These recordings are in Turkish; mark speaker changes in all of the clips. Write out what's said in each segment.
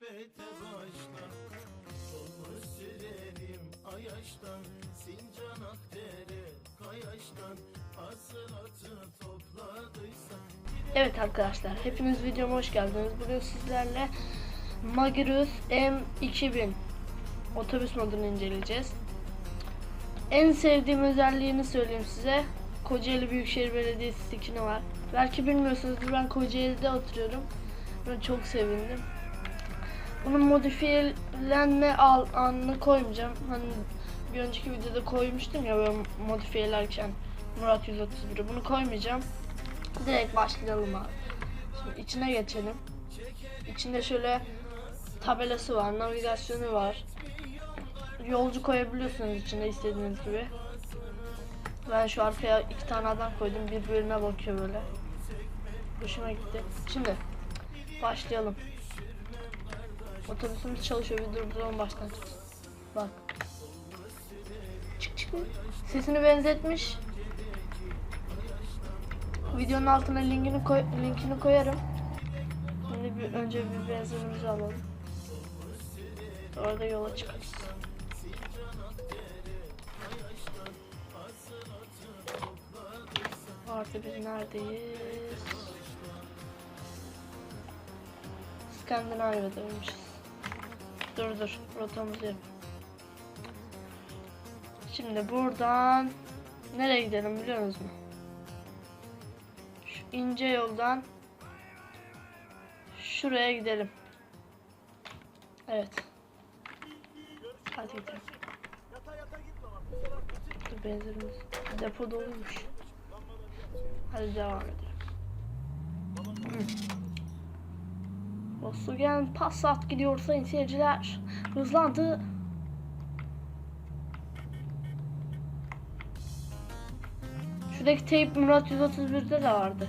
Speaker 1: muhabbete başla Olmuş sürerim Ayaş'tan Sincan Akdere Kayaş'tan Hasılatı topladıysa
Speaker 2: Evet arkadaşlar, hepiniz videoma hoş geldiniz. Bugün sizlerle Magirus M2000 otobüs modunu inceleyeceğiz. En sevdiğim özelliğini söyleyeyim size. Kocaeli Büyükşehir Belediyesi skin'i var. Belki bilmiyorsunuzdur ben Kocaeli'de oturuyorum. Ben çok sevindim. Bunun modifiyelenme al anını koymayacağım. Hani bir önceki videoda koymuştum ya böyle modifiyelerken Murat 131'i. Bunu koymayacağım. Direkt başlayalım abi. Şimdi içine geçelim. İçinde şöyle tabelası var, navigasyonu var. Yolcu koyabiliyorsunuz içine istediğiniz gibi. Ben şu arkaya iki tane adam koydum. Birbirine bakıyor böyle. Hoşuma gitti. Şimdi başlayalım. Otobüsümüz çalışıyor. Bir durduralım baştan. Bak. Çık çık. Sesini benzetmiş. Videonun altına linkini koy linkini koyarım. Şimdi bir önce bir benzinimizi alalım. Orada yola çıkarız. Artı biz neredeyiz? Skandinavya'daymışız. Dur dur rotamızı yap. Şimdi buradan nereye gidelim biliyor musunuz? Şu ince yoldan şuraya gidelim. Evet. Hadi gidelim. Dur benzinimiz. Depo doluymuş. Hadi devam edelim. Volkswagen Passat gidiyor sayın seyirciler. Hızlandı. Şuradaki teyp Murat 131'de de vardı.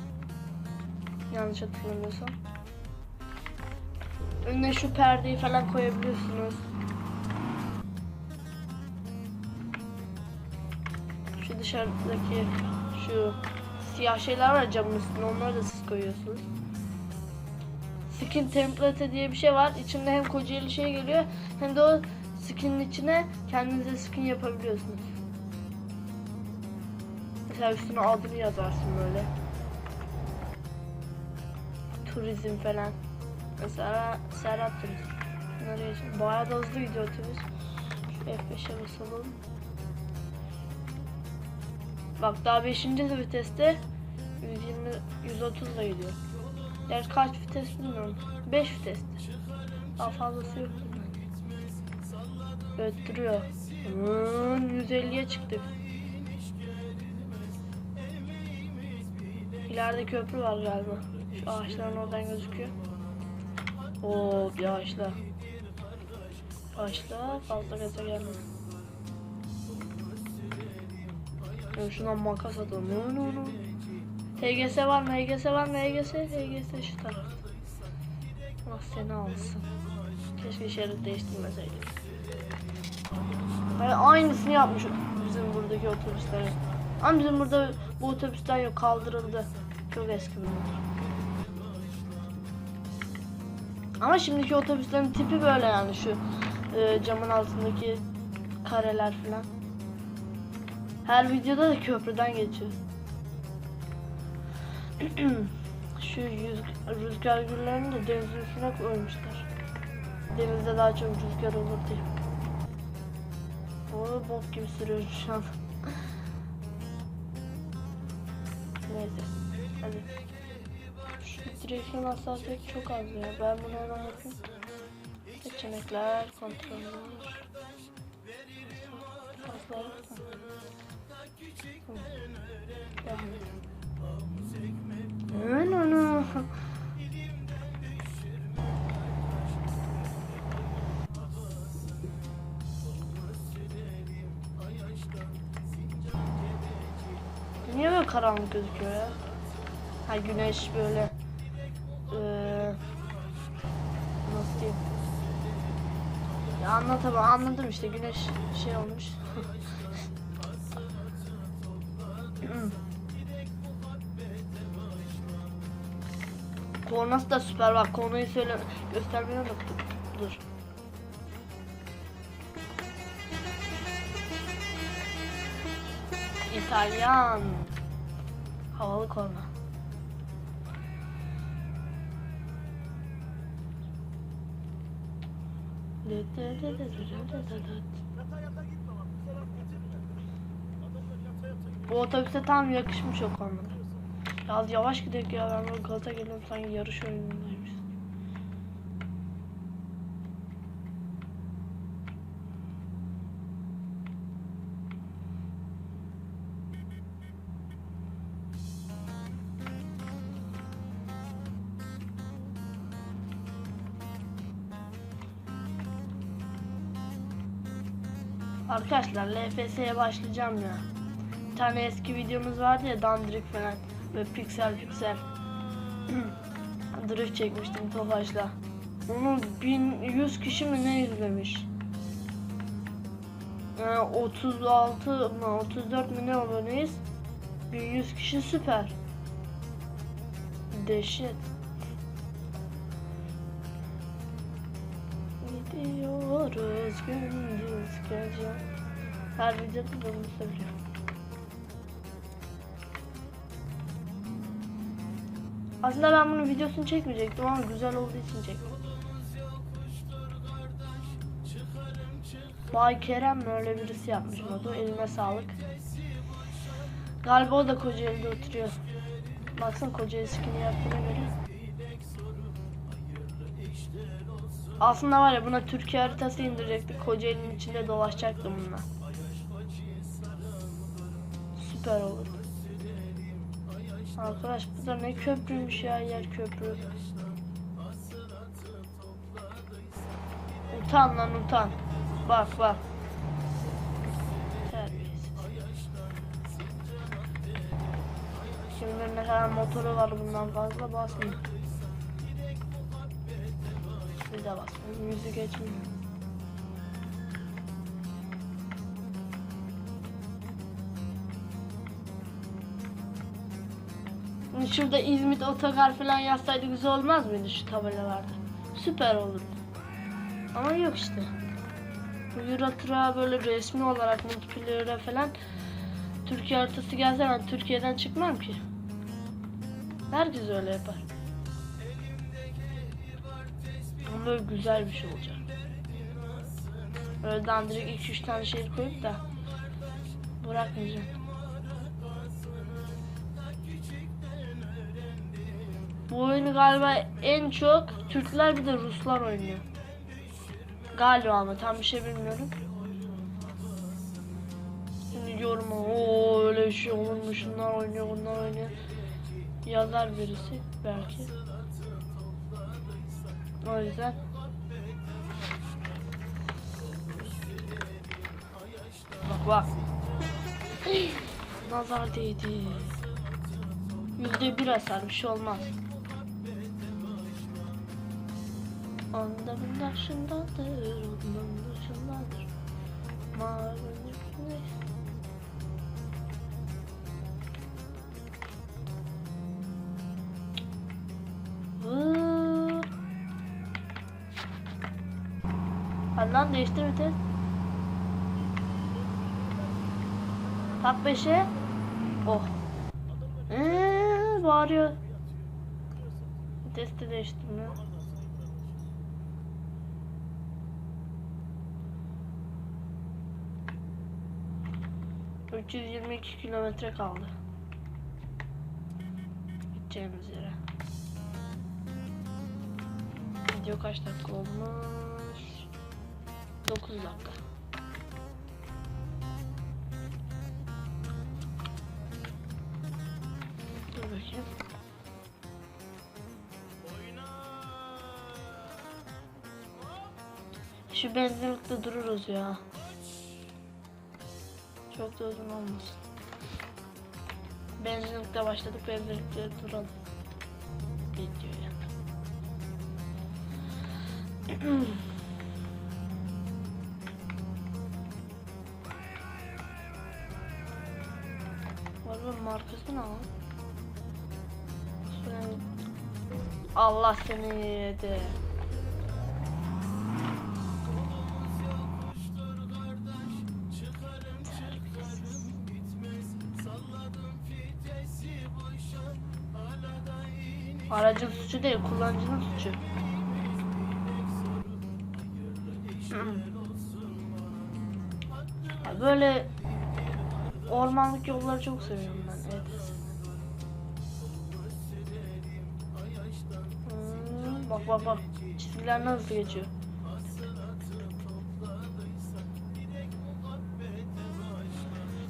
Speaker 2: Yanlış hatırlamıyorsam. Önüne şu perdeyi falan koyabiliyorsunuz. Şu dışarıdaki şu siyah şeyler var camın üstünde onları da siz koyuyorsunuz. Skin template diye bir şey var. İçinde hem Kocaeli şey geliyor hem de o skinin içine kendinize skin yapabiliyorsunuz. Mesela üstüne adını yazarsın böyle. Turizm falan. Mesela Serhat Turizm. Bunları yaşam. Bayağı da hızlı gidiyor otobüs. Şu F5'e basalım. Bak daha 5. viteste 120 130 ile gidiyor. Gerçi kaç vites bilmiyorum. 5 vitestir. Daha fazlası yok. Öttürüyor. Hmm, 150'ye çıktık. İleride köprü var galiba. Şu ağaçların oradan gözüküyor. Oo yağışla. Yağışla fazla gaza gelme. Ya şundan makas atalım. No no no. HGS var mı? HGS var mı? HGS? HGS şu taraf. Allah seni alsın. Keşke şerit değiştirmeseydik. Yani aynısını yapmış bizim buradaki otobüslere. Ama bizim burada bu otobüsler yok kaldırıldı. Çok eski bunlar. Ama şimdiki otobüslerin tipi böyle yani şu e, camın altındaki kareler falan. Her videoda da köprüden geçiyor. şu yüz, rüzgar güllerini de denizin üstüne koymuşlar. Denizde daha çok rüzgar olur diye. O bok gibi sürüyor şu an. Neyse. Hadi. Şu direksiyon hassasiyeti çok az ya. Ben bunu hemen yapayım. Seçenekler, kontroller. Fazla yok da. Hı. Hemen onu... Niye böyle karanlık gözüküyor ya? Ha güneş böyle... Ee, nasıl diyeyim? Ya anlatamam anladım işte güneş şey olmuş. Kornası da süper bak konuyu söyle göstermeyi unuttum. Dur. İtalyan. Havalı korna. Bu otobüse tam yakışmış o korna. Ya yavaş gidelim ya ben gaza geliyorum sanki yarış oyunundaymış. Arkadaşlar LFS'ye başlayacağım ya. Bir tane eski videomuz vardı ya dandirik falan. Böyle piksel piksel. Drift çekmiştim Tofaş'la. Onu 1100 kişi mi ne izlemiş? Yani 36 mı 34 mi ne aboneyiz? 1100 kişi süper. Dehşet. Gidiyoruz gündüz gece. Her videoda da bunu söylüyorum. Aslında ben bunun videosunu çekmeyecektim ama güzel olduğu için çektim. Bay Kerem öyle birisi yapmış modu. Eline sağlık. Galiba o da Kocaeli'de oturuyor. Baksana Kocaeli skin'i yaptığına göre. Aslında var ya buna Türkiye haritası indirecektik. Kocaeli'nin içinde dolaşacaktım bununla. Süper olur. Arkadaş bu da ne köprüymüş ya yer köprü. Utan lan utan. Bak bak. Şimdi mesela motoru var bundan fazla basmıyor. Bir de basmıyor. Yüzü geçmiyor. Şurada İzmit otogar falan yazsaydı güzel olmaz mıydı şu tabelalarda? Süper olurdu. Ama yok işte. Bu Euro Truck'a böyle resmi olarak multiplayer'e falan Türkiye haritası gelse ben Türkiye'den çıkmam ki. Herkes öyle yapar. Ama böyle güzel bir şey olacak. Öyle dandirik 2-3 tane şehir koyup da bırakmayacağım. Bu oyunu galiba en çok Türkler bir de Ruslar oynuyor. Galiba ama tam bir şey bilmiyorum. Şimdi yoruma o öyle bir şey olur mu şunlar oynuyor bunlar oynuyor yazar birisi belki. O yüzden Bak bak. Nazar değdi. Yüzde bir hasar bir şey olmaz. Onların başındadır, onların başındadır. Mağaranın üstüne. Lan değiştir vites. Tak 5'e. Oh. Ee, bağırıyor. Vitesi de. 322 kilometre kaldı. Gideceğimiz yere. Video kaç dakika olmuş? 9 dakika. Dur bakayım. Şu benzinlikte dururuz ya. Çok da uzun olmasın. Benzinlikte başladık. Benzinlikte duralım. Video yani. Arabanın markası ne lan? Allah seni yedi. Aracın suçu değil, kullanıcının suçu. Ya böyle ormanlık yolları çok seviyorum ben. Evet. Hmm, bak bak bak. Çizgiler nasıl geçiyor.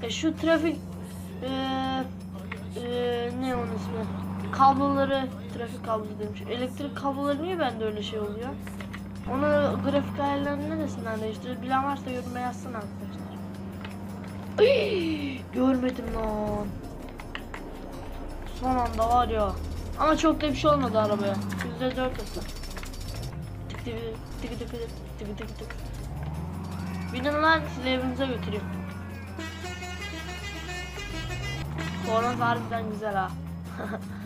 Speaker 2: E şu trafik e, e, ne onun ismi? Kabloları, trafik kablosu demiş. Elektrik kabloları niye bende öyle şey oluyor? Onu grafik ayarlarını neresinden değiştirir? Bilen varsa yoruma yazsın arkadaşlar. Ay, görmedim lan. Son anda var ya. Ama çok da bir şey olmadı arabaya. Yüzde dört hızlı. Tık tık tık tık tık tık tık. Binin lan sizi evinize götüreyim. Korna harbiden güzel ha.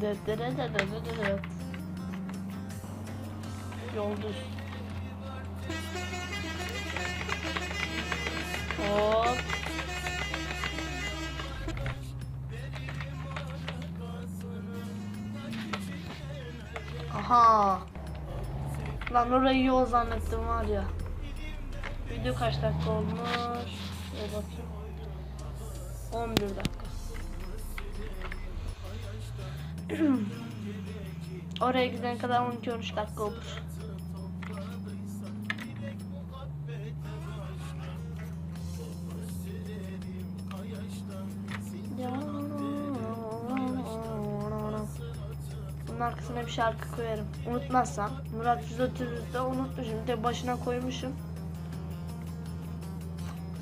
Speaker 2: Dıt dıt dıt dıt dıt dıt dıt. Yol düz. Hop. Aha. Lan orayı yol zannettim var ya. Video kaç dakika olmuş? Bir bakayım. 11 dakika. Oraya gidene kadar 12-13 dakika olur. Bunun arkasına bir şarkı koyarım. Unutmazsam. Murat 130'da unutmuşum. De başına koymuşum.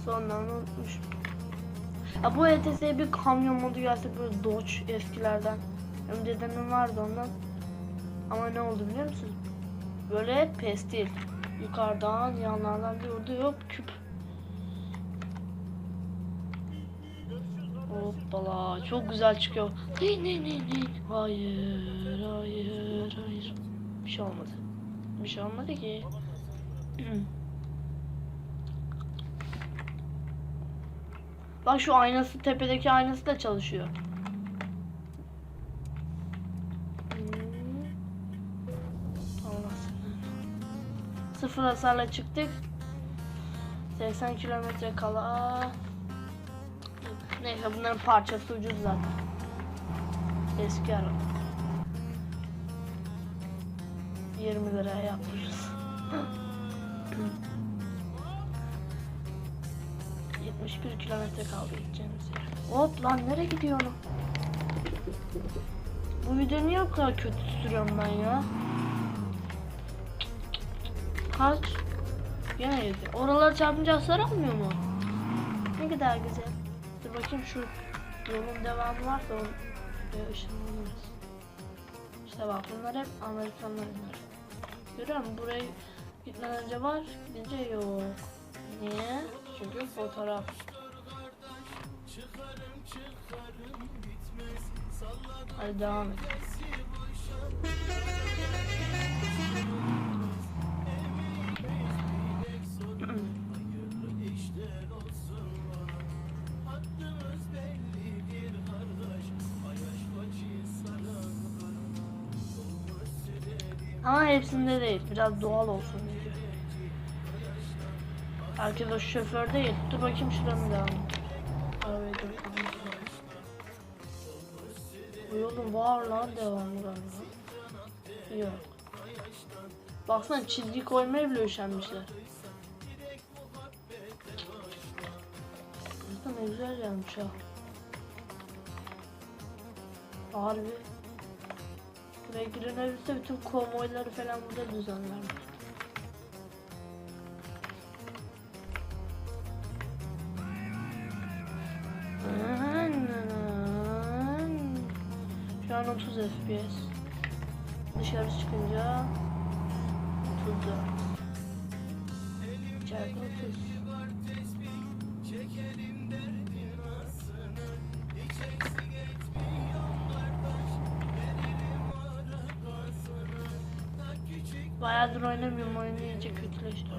Speaker 2: Sonra unutmuşum. Ya bu ETS'ye bir kamyon modu gelse böyle Dodge eskilerden. Dedemin vardı ondan. Ama ne oldu biliyor musun? Böyle pestil. Yukarıdan yanlardan bir vurdu yok küp. Hoppala çok güzel çıkıyor. Ne ne ne ne. Hayır hayır hayır. Bir şey olmadı. Bir şey olmadı ki. Bak şu aynası tepedeki aynası da çalışıyor. Sıfır hasarla çıktık. 80 kilometre kala. Neyse bunların parçası ucuz zaten. Eski araba. 20 liraya yaptırırız. 71 kilometre kaldı gideceğimiz yer. Hop lan nereye gidiyorum? Bu video niye bu kadar kötü sürüyorum ben ya? Kaç? Gene yedi. Oraları çarpınca hasar almıyor mu? Ne kadar güzel. Dur bakayım şu yolun devamı varsa onu e, ışınlanırız. İşte bak bunlar hep Amerikanlar bunlar. Görüyor musun? Buraya gitmeden önce var, gidince yok. Niye? Çünkü fotoğraf. Hadi devam et. Ama hepsinde değil. Biraz doğal olsun diyor. Herkes o şoför değil. Dur bakayım şuranın devamı. Arabayı dur. Yolun var lan devamı galiba. Yok. Baksana çizgi koymaya bile üşenmişler. Ne güzel gelmiş ha. Harbi. Buraya girebilse bütün konvoyları falan burada düzenlermiş. 30 FPS. Dışarı çıkınca 34. İçeride 30. Bayağıdır oynamıyorum. Oyunu iyice kötüleşti.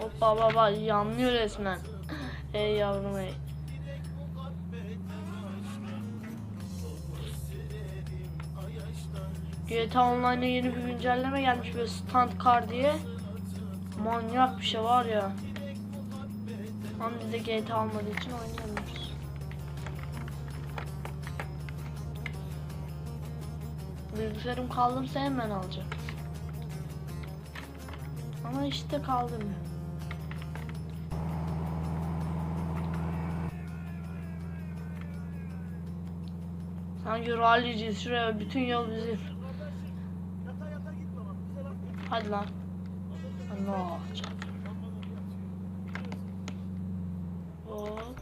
Speaker 2: Hoppa baba yanlıyor resmen. Ey yavrum ey. GTA Online'a yeni bir güncelleme gelmiş böyle stand car diye. Manyak bir şey var ya. Ama biz de GTA almadığı için oynayamıyoruz. Bilgisayarım kaldırsa hemen alacağım. Ama işte kaldırmıyor. Sanki ralliciyiz şuraya bütün yol bizim. Hadi lan. Çarptım. Hop.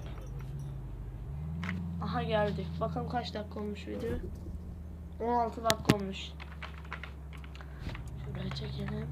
Speaker 2: Aha geldik. Bakın kaç dakika olmuş video. 16 dakika olmuş. Şuraya çekelim.